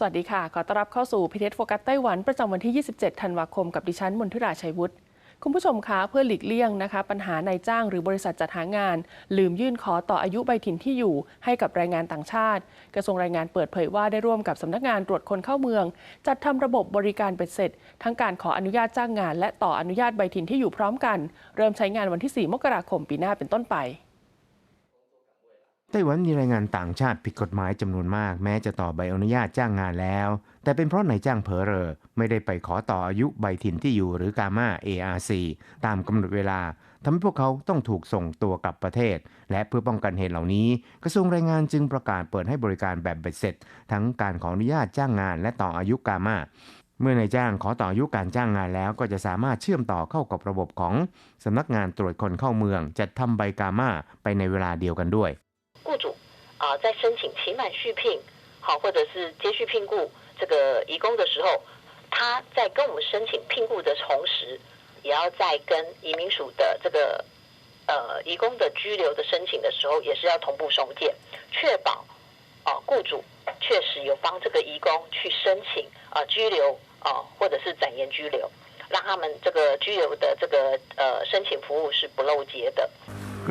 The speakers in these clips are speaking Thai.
สวัสดีค่ะ ขอต้อนรับเข้าสู่พิเทศโฟกัสไต้หวันประจำวันที่ 27 ธันวาคมกับดิฉันมนทุราชัยวุฒิคุณผู้ชมคะเพื่อหลีกเลี่ยงนะคะ ปัญหานายจ้างหรือบริษัทจัดหางาน ลืมยื่นขอต่ออายุใบถิ่นที่อยู่ ให้กับแรงงานต่างชาติ กระทรวงแรงงานเปิดเผยว่าได้ร่วมกับสำนักงานตรวจคนเข้าเมือง จัดทำระบบบริการเบ็ดเสร็จ ทั้งการขออนุญาตจ้างงาน และต่ออนุญาตใบถิ่นที่อยู่พร้อมกัน เริ่มใช้งานวันที่ 4 มกราคมปีหน้าเป็นต้นไป ไต้หวันมีแรงงานต่างชาติผิดกฎหมายจำนวนมาก แม้จะต่อใบอนุญาตจ้างงานแล้ว แต่เป็นเพราะนายจ้างเผลอเรอ ไม่ได้ไปขอต่ออายุใบถิ่นที่อยู่หรือกามา ARC ตามกำหนดเวลาทำให้พวกเขาต้องถูกส่งตัวกลับประเทศ และเพื่อป้องกันเหตุเหล่านี้ กระทรวงแรงงานจึงประกาศเปิดให้บริการแบบเบ็ดเสร็จ ทั้งการขออนุญาตจ้างงานและต่ออายุกามาเมื่อนายจ้างขอต่ออายุการจ้างงานแล้วก็จะสามารถเชื่อมต่อเข้ากับระบบของสำนักงานตรวจคนเข้าเมืองจัดทำใบกามาไปในเวลาเดียวกันด้วย 雇主啊、在申请期满续聘，好或者是接续聘雇这个移工的时候，他在跟我们申请聘雇的同时，也要在跟移民署的这个呃移工的居留的申请的时候，也是要同步送件，确保啊、雇主确实有帮这个移工去申请啊、居留啊、或者是展延居留，让他们这个居留的这个呃申请服务是不漏接的。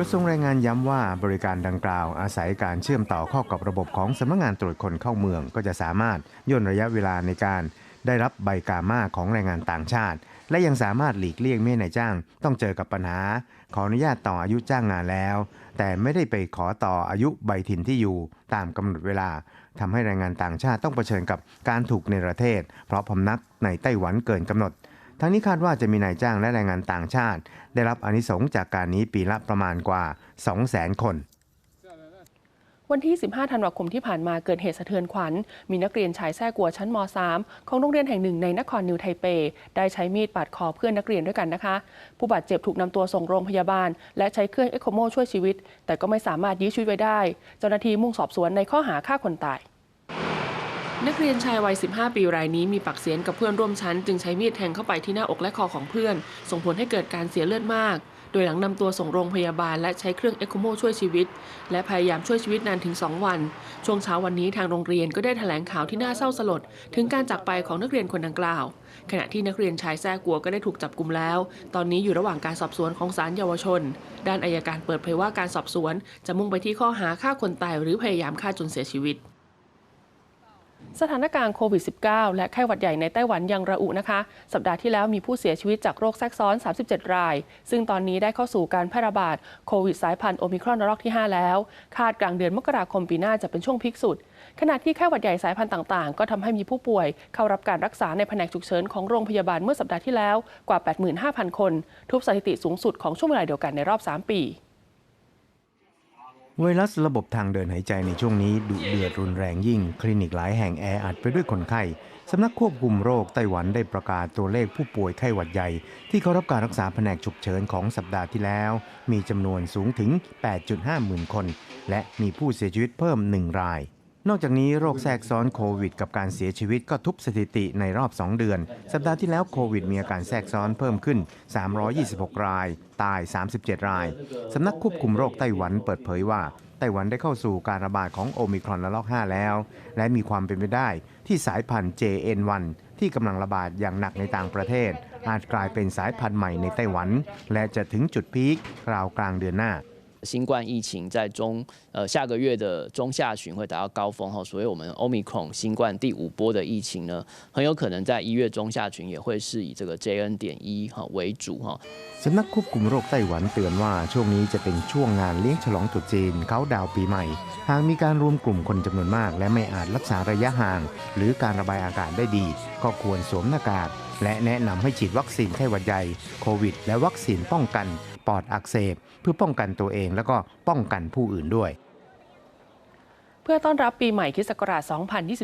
กระทรวงแรงงานย้ำว่าบริการดังกล่าวอาศัยการเชื่อมต่อเข้ากับระบบของสำนักงานตรวจคนเข้าเมืองก็จะสามารถย่นระยะเวลาในการได้รับใบกามาของแรงงานต่างชาติ และยังสามารถหลีกเลี่ยงไม่ให้นายจ้าง ต้องเจอกับปัญหา ขออนุญาตต่ออายุจ้างงานแล้ว แต่ไม่ได้ไปขอต่ออายุใบถิ่นที่อยู่ ตามกำหนดเวลาทำให้แรงงานต่างชาติต้องเผชิญกับการถูกในประเทศ เพราะพำนักในไต้หวันเกินกำหนด ทั้งนี้คาดว่าจะมีนายจ้างและแรงงานต่างชาติ ได้รับอนิสงจากการนี้ปีละประมาณกว่า 200,000 คนวันที่ 15 ธันวาคมที่ผ่านมาเกิดเหตุสะเทือนขวัญ มีนักเรียนชายแท้กัวชั้นม .3 ของโรงเรียนแห่งหนึ่งในนครนิวไทเป ได้ใช้มีดปาดคอเพื่อนนักเรียนด้วยกันนะคะ ผู้บาดเจ็บถูกนำตัวส่งโรงพยาบาล และใช้เครื่องเอ็กโคโมช่วยชีวิต แต่ก็ไม่สามารถยื้อชีวิตไว้ได้ เจ้าหน้าที่มุ่งสอบสวนในข้อหาฆ่าคนตาย นักเรียนชายวัย 15 ปีรายนี้มีปากเสียงกับเพื่อนร่วมชั้น จึงใช้มีดแทงเข้าไปที่หน้าอกและคอของเพื่อน ส่งผลให้เกิดการเสียเลือดมาก โดยหลังนำตัวส่งโรงพยาบาลและใช้เครื่องเอ็กโคโมช่วยชีวิต และพยายามช่วยชีวิตนานถึง 2 วัน ช่วงเช้าวันนี้ทางโรงเรียนก็ได้แถลงข่าวที่น่าเศร้าสลด ถึงการจากไปของนักเรียนคนดังกล่าว ขณะที่นักเรียนชายแท้กัวก็ได้ถูกจับกลุมแล้ว ตอนนี้อยู่ระหว่างการสอบสวนของศาลเยาวชน ด้านอายการเปิดเผยว่าการสอบสวน จะมุ่งไปที่ข้อหาฆ่าคนตายหรือพยายามฆ่าจนเสียชีวิต สถานการณ์โควิด -19 และไข้หวัดใหญ่ในไต้หวันยังระอุนะคะ สัปดาห์ที่แล้วมีผู้เสียชีวิตจากโรคแทรกซ้อน 37 ราย ซึ่งตอนนี้ได้เข้าสู่การแพร่ระบาดโควิดสายพันธุ์โอมิครอนระลอกที่ 5 แล้ว คาดกลางเดือนมกราคมปีหน้าจะเป็นช่วงพีคสุด ขณะที่ไข้หวัดใหญ่สายพันธุ์ต่างๆ ก็ทำให้มีผู้ป่วย เข้ารับการรักษาในแผนกฉุกเฉินของโรงพยาบาลเมื่อสัปดาห์ที่แล้วกว่า 85,000 คน ทุบสถิติสูงสุดของช่วงเวลาเดียวกันในรอบ 3 ปี ไวรัสระบบทางเดินหายใจในช่วงนี้ดุเดือดรุนแรงยิ่ง คลินิกหลายแห่งแออัดไปด้วยคนไข้ สำนักควบคุมโรคไต้หวันได้ประกาศตัวเลขผู้ป่วยไข้หวัดใหญ่ ที่เข้ารับการรักษาแผนกฉุกเฉินของสัปดาห์ที่แล้ว มีจำนวนสูงถึง 8.5 หมื่นคน และมีผู้เสียชีวิตเพิ่ม 1 ราย นอกจากนี้โรคแทรกซ้อนโควิด กับการเสียชีวิตก็ทุบสถิติในรอบ 2 เดือน สัปดาห์ที่แล้วโควิดมีอาการแทรกซ้อนเพิ่มขึ้น 326 ราย ตาย 37 ราย สำนักควบคุมโรคไต้หวันเปิดเผยว่า ไต้หวันได้เข้าสู่การระบาดของโอมิครอนระลอก 5 แล้ว และมีความเป็นไปได้ที่สายพันธุ์ JN1 ที่กำลังระบาดอย่างหนักในต่างประเทศ อาจกลายเป็นสายพันธุ์ใหม่ในไต้หวัน และจะถึงจุดพีคราวกลางเดือนหน้า 新冠疫情在中呃下个月的中下旬会达到高峰哈，所以我们 Omicron 新冠第五波的疫情呢，很有可能在一月中下旬也会是以这个 JN 点一哈为主哈。 สำนักควบคุมโรคไต้หวันเตือนว่าช่วงนี้จะเป็นช่วงงานเลี้ยงฉลองตรุษจีนเขาดาวปีใหม่ หากมีการรวมกลุ่มคนจำนวนมาก และไม่อาจรักษาระยะห่าง หรือการระบายอากาศได้ดี ก็ควรสวมหน้ากาก และแนะนำให้ฉีดวัคซีนไข้หวัดใหญ่โควิด และวัคซีนป้องกัน ปอดอักเสบ เพื่อป้องกันตัวเองแล้วก็ป้องกันผู้อื่นด้วย เพื่อต้อนรับปีใหม่คริสต์ศักราช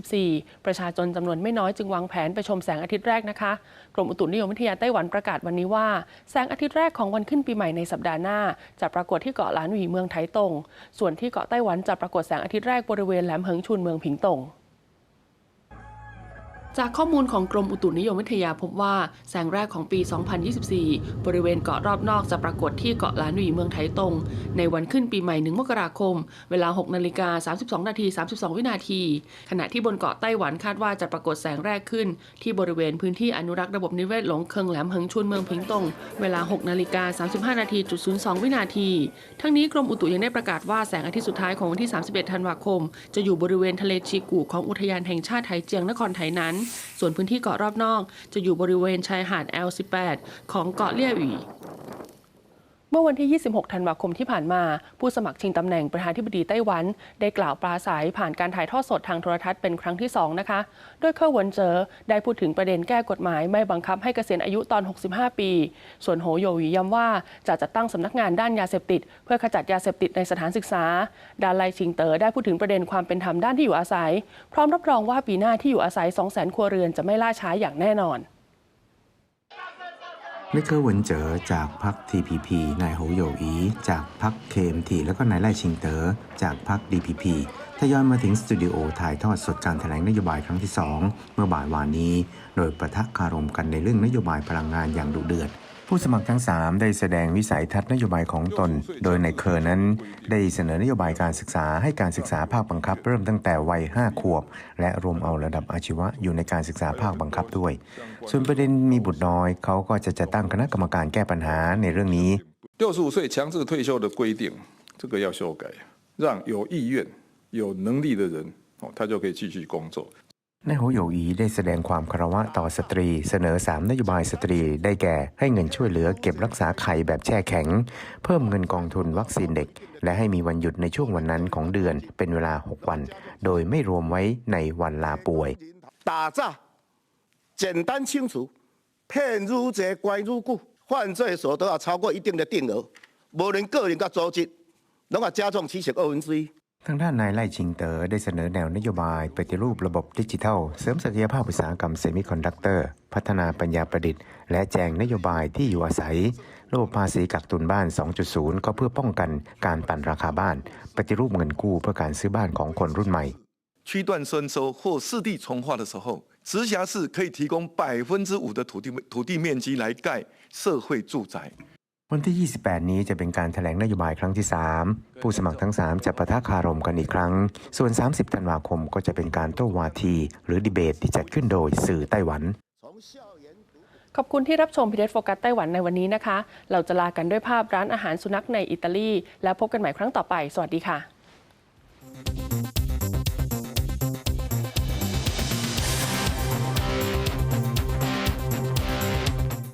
2024 ประชาชนจำนวนไม่น้อยจึงวางแผนไปชมแสงอาทิตย์แรกนะคะ กรมอุตุนิยมวิทยาไต้หวันประกาศวันนี้ว่า แสงอาทิตย์แรกของวันขึ้นปีใหม่ในสัปดาห์หน้า จะปรากฏที่เกาะหลานหวีเมืองไถตง ส่วนที่เกาะไต้หวันจะปรากฏแสงอาทิตย์แรกบริเวณแหลมเหิงชุนเมืองผิงตง จากข้อมูลของกรมอุตุนิยมวิทยาพบว่าแสงแรกของปี 2024 บริเวณเกาะรอบนอกจะปรากฏที่เกาะล้านหวีเมืองไทตง ในวันขึ้นปีใหม่1มกราคม เวลา 6 นาฬิกา 32 นาที 32 วินาที ขณะที่บนเกาะไต้หวันคาดว่าจะปรากฏแสงแรกขึ้น ที่บริเวณพื้นที่อนุรักษ์ระบบนิเวศหลงเคิงแหลมเฮิงชุนเมืองพิงตง เวลา 6 นาฬิกา 35 นาทีจุด02 วินาที ทั้งนี้กรมอุตุยังได้ประกาศว่าแสงอาทิตย์สุดท้ายของวันที่ 31 ธันวาคม จะอยู่บริเวณทะเลชีกูของอุทยานแห่งชาติไถเจียงนครไถนั้นส่วนพื้นที่เกาะรอบนอก จะอยู่บริเวณชายหาด L18 ของเกาะเลี่ยอี มื่อวันที่ 26 ธันวาคมที่ผ่านมา ผู้สมัครชิงตำแหน่งประธานาธิบดีไต้หวัน ได้กล่าวปราศัยผ่านการถ่ายทอดสดทางโทรทัศน์เป็นครั้งที่ 2 นะคะ โดยเคอร์หวนเจอได้พูดถึงประเด็นแก้กฎหมายไม่บังคับให้เกษียณอายุตอน 65 ปี ส่วนโหโยวีย้ำว่าจะจัดตั้งสำนักงานด้านยาเสพติด เพื่อขจัดยาเสพติดในสถานศึกษา ดานไลชิงเตอ๋อได้พูดถึงประเด็นความเป็นธรรมด้านที่อยู่อาศัย พร้อมรับรองว่าปีหน้าที่อยู่อาศัย 200,000 ครัวเรือนจะไม่ล่าช้าอย่างแน่นอน ลเกอร์เหวินเจ๋อจากพรรค TPP นายโหโยอี จากพรรค KMT แล้วก็นายไล่ชิงเตอ๋อจากพรรค DPP ทยอยมาถึงสตูดิโอถ่ายทอดสดการแถลงนโยบายครั้งที่ 2 เมื่อบ่ายวานนี้ โดยประทะคารมกันในเรื่องนโยบายพลังงานอย่างดุเดือด ผู้สมัครทั้ง 3 ได้แสดงวิสัยทัศน์นโยบายของตน โดยในเคอร์นั้น ได้เสนอนโยบายการศึกษาให้การศึกษาภาคบังคับ เริ่มตั้งแต่วัย 5 ขวบ และรวมเอาระดับอาชีวะอยู่ในการศึกษาภาคบังคับด้วย ส่วนประเด็นมีบุตรน้อย เขาก็จะจัดตั้งคณะกรรมการแก้ปัญหาในเรื่องนี้ 六十五岁强制退休的规定，这个要修改，让有意愿、 有能力的人哦，他就可以继续工作。 นายโฮโยอีได้แสดงความคารวะต่อสตรี เสนอ 3 นโยบายสตรีได้แก่ ให้เงินช่วยเหลือเก็บรักษาไข่แบบแช่แข็ง เพิ่มเงินกองทุนวัคซีนเด็ก และให้มีวันหยุดในช่วงวันนั้นของเดือนเป็นเวลา 6 วัน โดยไม่รวมไว้ในวันลาป่วย 打诈、简单清楚、骗愈济、关愈久，犯罪所得要超过一定的定额，无论个人甲组织，拢要加重其刑二分之一。 ทางด้านนายไล่ชิงเตอ๋อได้เสนอแนวนโยบายปฏิรูประบบดิจิทัล เสริมศักยภาพอุตสาหกรรมเซมิคอนดักเตอร์ พัฒนาปัญญาประดิษฐ์ และแจงนโยบายที่อยู่อาศัย ระบบภาษีกักตุนบ้าน 2.0 ก็เพื่อป้องกันการปั่นราคาบ้าน ปฏิรูปเงินกู้เพื่อการซื้อบ้านของคนรุ่นใหม่ 区段征收或市地重划的时候，直辖市可以提供百分之五的土地土地面积来盖社会住宅。 วันที่ 28 นี้จะเป็นการถแถลงนโยบายครั้งที่ 3 ผู้สมัครทั้ง 3 จะปะทะคารมกันอีกครั้ง ส่วน 30 ธันวาคมก็จะเป็นการโต้วาที หรือดีเบตที่จัดขึ้นโดยสื่อไต้หวัน ขอบคุณที่รับชมพีเดโฟกัสไต้หวันในวันนี้นะคะ เราจะลากันด้วยภาพร้านอาหารสุนัขในอิตาลี แล้วพบกันใหม่ครั้งต่อไป สวัสดีค่ะ